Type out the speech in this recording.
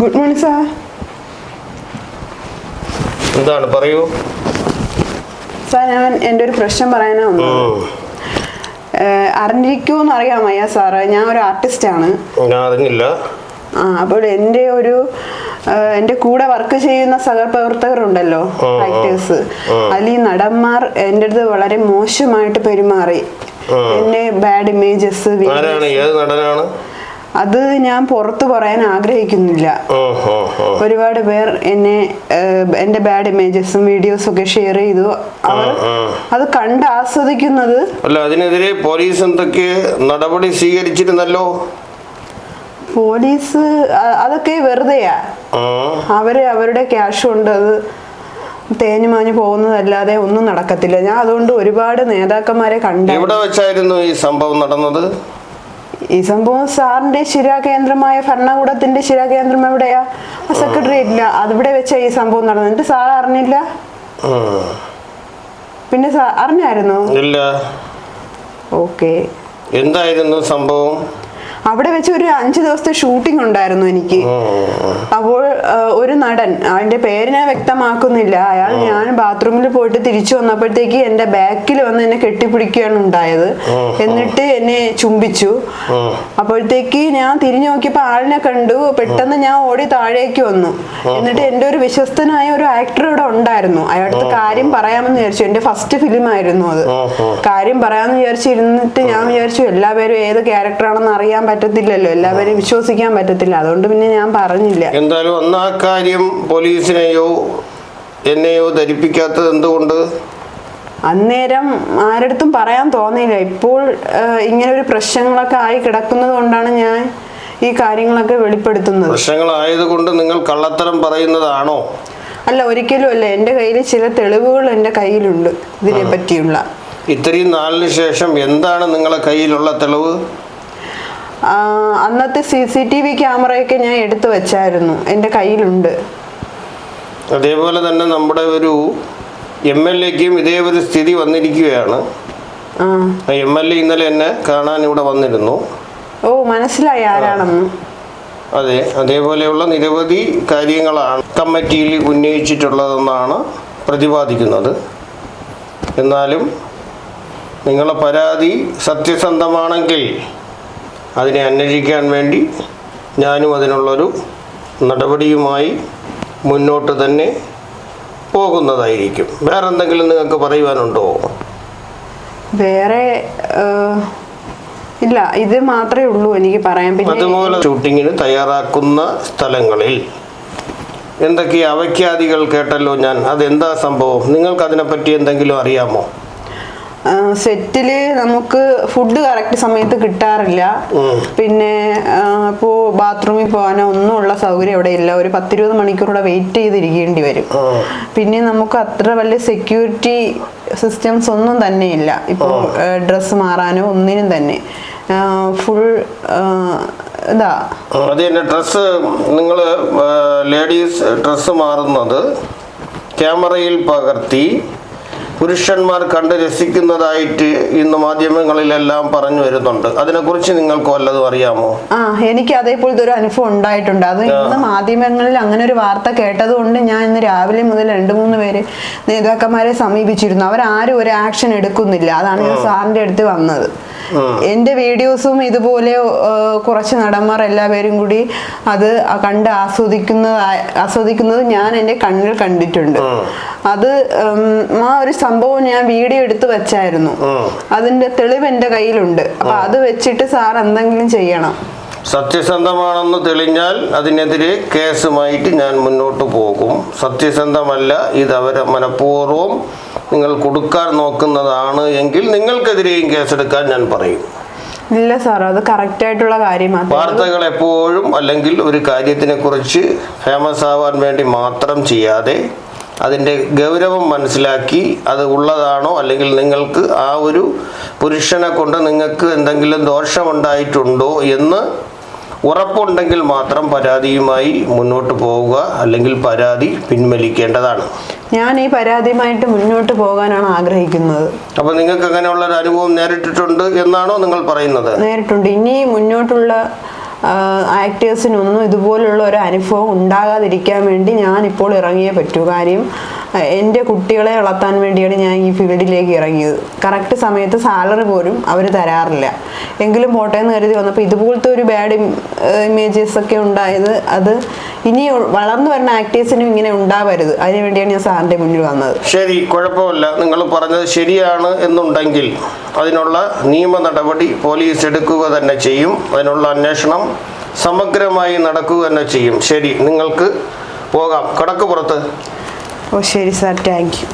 Good morning sir എന്താണ്? പറയൂ. Sir ഞാൻ എന്റെ ഒരു പ്രശ്നം പറയാനാ വന്നത്. ഉം. അറിഞ്ഞിരിക്കുമെന്ന് അറിയാം അയ്യാ സാറ്? ഞാൻ ഒരു ആർട്ടിസ്റ്റാണ് ഞാൻ അറിഞ്ഞില്ല. ആ അപ്പോൾ എന്റെ ഒരു എന്റെ കൂടെ വർക്ക് ചെയ്യുന്ന സഹപ്രവർത്തകരുണ്ടല്ലോ റൈറ്റേഴ്സ് അതിൽ ഈ നടന്മാർ എന്റെ അടുത്ത് വളരെ മോശമായിട്ട് പെരുമാറി. എന്നെ ബാഡ് ഇമേജസ് ആരാണ്? ഏത് നടനാണ്? അത് ഞാൻ പുറത്തു പറയാൻ ആഗ്രഹിക്കുന്നില്ല. ഒരുപാട് പേർ എന്നെ എന്റെ ബാഡ് ഇമേജസും വീഡിയോസും ഒക്കെ ഷെയർ ചെയ്തു. അവർ അത് കണ്ട് ആസ്വദിക്കുന്നത് അല്ല അതിനെതിരെ പോലീസ് എന്തൊക്കെ നടപടി സ്വീകരിച്ചിരുന്നല്ലോ? പോലീസ് അതൊക്കെ വെറുതെയാ. അവർ അവരുടെ ക്യാഷ് കൊണ്ട് അത് തേഞ്ഞു മാഞ്ഞു പോകുന്നതല്ലാതെ ഒന്നും നടക്കത്തില്ല. ഞാൻ അതുകൊണ്ട് ഒരുപാട് നേതാക്കന്മാരെ കണ്ടു എവിടെ വെച്ചായിരുന്നു ഈ സംഭവം നടന്നത്? ഈ സംഭവം സാറിന്റെ ശിരാകേന്ദ്രമായ ഭരണകൂടത്തിന്റെ ശിരാകേന്ദ്രം എവിടെയാ? സെക്രട്ടേറിയറ്റില്ല അതിവിടെ വെച്ച ഈ സംഭവം നടന്നിട്ട് സാർ അറിഞ്ഞില്ല? പിന്നെ അറിഞ്ഞായിരുന്നു? ഇല്ല. ഓക്കെ. എന്തായിരുന്നു സംഭവം? അവിടെ വെച്ച് ഒരു അഞ്ചു ദിവസത്തെ ഷൂട്ടിംഗ് ഉണ്ടായിരുന്നു എനിക്ക്. അപ്പോൾ ഒരു നടൻ അവന്റെ പേര് ഞാൻ വ്യക്തമാക്കുന്നില്ല. അയാൾ ഞാൻ ബാത്റൂമിൽ പോയിട്ട് തിരിച്ചു വന്നപ്പോഴത്തേക്ക് എന്റെ ബാക്കിൽ വന്ന് എന്നെ കെട്ടിപ്പിടിക്കുകയാണ് ഉണ്ടായത്. എന്നിട്ട് എന്നെ ചുംബിച്ചു. അപ്പോഴത്തേക്ക് ഞാൻ തിരിഞ്ഞു നോക്കിയപ്പോൾ ആളിനെ കണ്ടു. പെട്ടെന്ന് ഞാൻ ഓടി താഴേക്ക് വന്നു. എന്നിട്ട് എന്റെ ഒരു വിശ്വസ്തനായ ഒരു ആക്ടർ ഇവിടെ ഉണ്ടായിരുന്നു. അയാളുടെ കാര്യം പറയാമെന്ന് വിചാരിച്ചു. എന്റെ ഫസ്റ്റ് ഫിലിം ആയിരുന്നു അത്. കാര്യം പറയാമെന്ന് വിചാരിച്ചിരുന്നിട്ട് ഞാൻ വിചാരിച്ചു എല്ലാവരും ഏത് ക്യാരക്ടറാണെന്ന് അറിയാൻ പറ്റത്തില്ലല്ലോ. എല്ലാവരെയും വിശ്വസിക്കാൻ പറ്റത്തില്ല. അതുകൊണ്ട് പിന്നെ ഞാൻ പറഞ്ഞില്ല. എന്തായാലും അന്ന് ആ കാര്യം പോലീസിനെയോ എന്നെയോ ധരിപ്പിക്കാത്തത് എന്തുകൊണ്ട്? അന്നേരം ആരടുത്തും പറയാൻ തോന്നിയില്ല. ഇപ്പോൾ ഇങ്ങനെ ഒരു പ്രശ്നങ്ങളൊക്കെ ആയി കിടക്കുന്നത് കൊണ്ടാണ് ഞാൻ ഈ കാര്യങ്ങളൊക്കെ വെളിപ്പെടുത്തുന്നത്. പ്രശ്നങ്ങളായതുകൊണ്ട് നിങ്ങൾ കള്ളത്തരം പറയുന്നതാണോ? അല്ല ഒരിക്കലും അല്ല. എന്റെ കയ്യിൽ ചില തെളിവുകൾ എന്റെ കയ്യിലുണ്ട്. ഇതിനെ പറ്റിയുള്ള. ഇത്രയും നാളിന് ശേഷം എന്താണ് നിങ്ങളെ കയ്യിലുള്ള തെളിവ്? അന്നത്തെ സി സി ടി വി ക്യാമറയൊക്കെ ഞാൻ എടുത്തു വെച്ചായിരുന്നു. എന്റെ കയ്യിലുണ്ട്. അതേപോലെ തന്നെ നമ്മുടെ ഒരു എം എൽ എക്കും ഇതേ ഒരു സ്ഥിതി വന്നിരിക്കുകയാണ്. എം എൽ എ ഇന്നലെ എന്നെ കാണാൻ ഇവിടെ വന്നിരുന്നു. ഓ മനസ്സിലായി ആരാണെന്ന്. അതെ. അതേപോലെയുള്ള നിരവധി കാര്യങ്ങളാണ് കമ്മിറ്റിയിൽ ഉന്നയിച്ചിട്ടുള്ളതെന്നാണ് പ്രതിപാദിക്കുന്നത്. എന്നാലും നിങ്ങളുടെ പരാതി സത്യസന്ധമാണെങ്കിൽ അതിനെ അന്വേഷിക്കാൻ വേണ്ടി ഞാനും അതിനുള്ളൊരു നടപടിയുമായി മുന്നോട്ട് തന്നെ പോകുന്നതായിരിക്കും. വേറെ എന്തെങ്കിലും നിങ്ങൾക്ക് പറയുവാനുണ്ടോ? വേറെ ഇല്ല ഇത് മാത്രമേ ഉള്ളൂ എനിക്ക് പറയാൻ. പിന്നെ അതുപോലെ ഷൂട്ടിങ്ങിന് തയ്യാറാക്കുന്ന സ്ഥലങ്ങളിൽ എന്തൊക്കെയാ അവഖ്യാദികൾ കേട്ടല്ലോ ഞാൻ? അതെന്താ സംഭവം? നിങ്ങൾക്ക് അതിനെപ്പറ്റി എന്തെങ്കിലും അറിയാമോ? സെറ്റിൽ നമുക്ക് ഫുഡ് കറക്റ്റ് സമയത്ത് കിട്ടാറില്ല. പിന്നെ ഇപ്പോ ബാത്റൂമിൽ പോകാനോ ഒന്നുമുള്ള സൗകര്യം ഇവിടെ ഇല്ല. ഒരു പത്തിരുപത് മണിക്കൂറോടെ വെയിറ്റ് ചെയ്തിരിക്കേണ്ടി വരും. പിന്നെ നമുക്ക് അത്ര വലിയ സെക്യൂരിറ്റി സിസ്റ്റംസ് ഒന്നും തന്നെ ഇല്ല. ഇപ്പോൾ ഡ്രസ്സ് മാറാനോ ഒന്നിനും തന്നെ. ഫുൾ ഇതാ. അത് തന്നെ ഡ്രസ്സ് നിങ്ങൾ ലേഡീസ് ഡ്രസ്സ് മാറുന്നത് ക്യാമറയിൽ പകർത്തി പുരുഷന്മാർ കണ്ട് രസിക്കുന്നതായിട്ട് ഇന്ന് മാധ്യമങ്ങളിലെല്ലാം പറഞ്ഞു വരുന്നുണ്ട്. അതിനെക്കുറിച്ച് നിങ്ങൾക്ക് വല്ലതും അറിയാമോ? ആ എനിക്ക് അതേപോലത്തെ ഒരു അനുഭവം ഉണ്ടായിട്ടുണ്ട്. അത് ഇന്ന് മാധ്യമങ്ങളിൽ അങ്ങനെ ഒരു വാർത്ത കേട്ടത് കൊണ്ട് ഞാൻ ഇന്ന് രാവിലെ മുതൽ രണ്ട് മൂന്ന് പേര് നേതാക്കന്മാരെ സമീപിച്ചിരുന്നു. അവരാരും ഒരു ആക്ഷൻ എടുക്കുന്നില്ല. അതാണ് ഞാൻ സാറിന്റെ അടുത്ത് വന്നത്. എന്റെ വീഡിയോസും ഇതുപോലെ കുറച്ച് നടന്മാർ എല്ലാവരും കൂടി അത് കണ്ട് ആസ്വദിക്കുന്ന ആസ്വദിക്കുന്നത് ഞാൻ എന്റെ കണ്ണിൽ കണ്ടിട്ടുണ്ട്. അത് ആ ഒരു സംഭവം ഞാൻ വീഡിയോ എടുത്ത് വെച്ചായിരുന്നു. അതിന്റെ തെളിവ് എന്റെ കയ്യിലുണ്ട്. അപ്പൊ അത് വെച്ചിട്ട് സാർ എന്തെങ്കിലും ചെയ്യണം. സത്യസന്ധമാണെന്ന് തെളിഞ്ഞാൽ അതിനെതിരെ കേസുമായിട്ട് ഞാൻ മുന്നോട്ട് പോകും. സത്യസന്ധമല്ല ഇത് അവരെ മനഃപൂർവം നിങ്ങൾ കൊടുക്കാൻ നോക്കുന്നതാണ് എങ്കിൽ നിങ്ങൾക്കെതിരെയും കേസെടുക്കാൻ ഞാൻ പറയും. ഇല്ല സാർ അത് കറക്റ്റ് ആയിട്ടുള്ള കാര്യമാണ് വാർത്തകൾ എപ്പോഴും അല്ലെങ്കിൽ ഒരു കാര്യത്തിനെ കുറിച്ച് ഫേമസ് ആവാൻ വേണ്ടി മാത്രം ചെയ്യാതെ അതിന്റെ ഗൗരവം മനസ്സിലാക്കി അത് ഉള്ളതാണോ? അല്ലെങ്കിൽ നിങ്ങൾക്ക് ആ ഒരു പുരുഷനെ കൊണ്ട് നിങ്ങൾക്ക് എന്തെങ്കിലും ദോഷമുണ്ടായിട്ടുണ്ടോ എന്ന് ഉറപ്പുണ്ടെങ്കിൽ മാത്രം പരാതിയുമായി മുന്നോട്ട് പോവുക അല്ലെങ്കിൽ പരാതി പിൻവലിക്കേണ്ടതാണ്. ഞാൻ ഈ പരാതിയുമായിട്ട് മുന്നോട്ട് പോകാനാണ് ആഗ്രഹിക്കുന്നത്. അപ്പൊ നിങ്ങൾക്ക് അങ്ങനെയുള്ള ഒരു അനുഭവം നേരിട്ടിട്ടുണ്ട് എന്നാണോ നിങ്ങൾ പറയുന്നത്? നേരിട്ടുണ്ട്. ഇനി മുന്നോട്ടുള്ള ആക്ടേഴ്സിനൊന്നും ഇതുപോലുള്ള ഒരു അനുഭവം ഉണ്ടാകാതിരിക്കാൻ വേണ്ടി ഞാൻ ഇപ്പോൾ ഇറങ്ങിയേ പറ്റൂ. കാര്യം എന്റെ കുട്ടികളെ വളർത്താൻ വേണ്ടിയാണ് ഞാൻ ഈ ഫീൽഡിലേക്ക് ഇറങ്ങിയത്. കറക്റ്റ് സമയത്ത് സാലറി പോലും അവർ തരാറില്ല. എങ്കിലും പോട്ടെ എന്ന് കരുതി വന്നപ്പോൾ ഇതുപോലത്തെ ഒരു ബാഡ് ഇമേജസ് ഒക്കെ ഉണ്ടായത് അത് ഇനി വളർന്നു വരുന്ന ആക്ടേഴ്സിനും ഇങ്ങനെ ഉണ്ടാവരുത്. അതിനു വേണ്ടിയാണ് ഞാൻ സാറിന്റെ മുന്നിൽ വന്നത്. ശരി കുഴപ്പമില്ല. നിങ്ങൾ പറഞ്ഞത് ശരിയാണ് എന്നുണ്ടെങ്കിൽ അതിനുള്ള നിയമ നടപടി പോലീസ് എടുക്കുക തന്നെ ചെയ്യും. അതിനുള്ള അന്വേഷണം സമഗ്രമായി നടക്കുക തന്നെ ചെയ്യും. ശരി നിങ്ങൾക്ക് പോകാം. കടക്ക് പുറത്ത്. ഓ ശരി സാർ. Thank you.